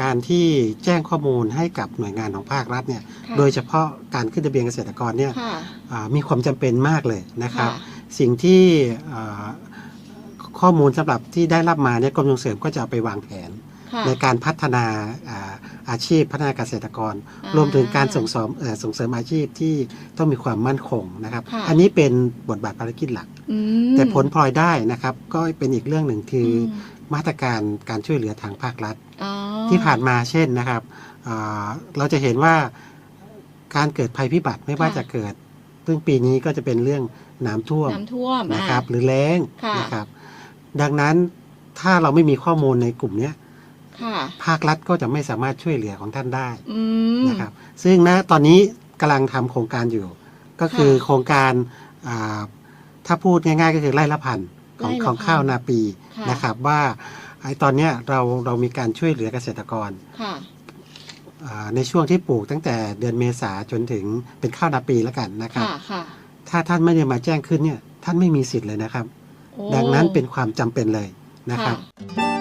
การที่แจ้งข้อมูลให้กับหน่วยงานของภาครัฐเนี่ยค่ะโดยเฉพาะการขึ้นทะเบียนเกษตรกรเนี่ยค่ะอ่ามีความจำเป็นมากเลยนะครับค่ะสิ่งที่อ่าข้อมูลสำหรับที่ได้รับมาเนี่ยกรมส่งเสริมก็จะเอาไปวางแผนค่ะในการพัฒนาอ่าอาชีพพัฒนาเกษตรกรอ่ารวมถึงการส่งเสริมเอ่อส่งเสริมอาชีพที่ต้องมีความมั่นคงนะครับค่ะอันนี้เป็นบทบาทภารกิจหลักอืมแต่ผลพลอยได้นะครับ ก็เป็นอีกเรื่องหนึ่งคืออมมาตรการการช่วยเหลือทางภาครัฐอ๋อ ที่ผ่านมาเช่นนะครับอ่าเราจะเห็นว่าการเกิดภัยพิบัติไม่ว่าจะเกิดซึ่งปีนี้ก็จะเป็นเรื่องน้ำท่วมน้ำท่วมนะครับอ่าหรือแล้งค่ะนะครับ ดังนั้นถ้าเราไม่มีข้อมูลในกลุ่มเนี้ยค่ะภาครัฐก็จะไม่สามารถช่วยเหลือของท่านได้อืมนะครับ ซึ่งณตอนนี้กำลังทำโครงการอยู่ ก็คือค่ะโครงการอ่าถ้าพูดง่าย ๆ ก็คือไร่ละพันของไร่ละของพันข้าวนาปีค่ะนะครับว่า ไอ้ตอนเนี้ยเราเรามีการช่วยเหลือเกษตรกรค่ะ อ่าในช่วงที่ปลูกตั้งแต่เดือนเมษาจนถึงเป็นข้าวนาปีแล้วกันนะครับ ค่ะค่ะถ้าท่านไม่ได้มาแจ้งขึ้นเนี่ยท่านไม่มีสิทธิ์เลยนะครับ โอ้ดังนั้นเป็นความจำเป็นเลยนะครับ ค่ะ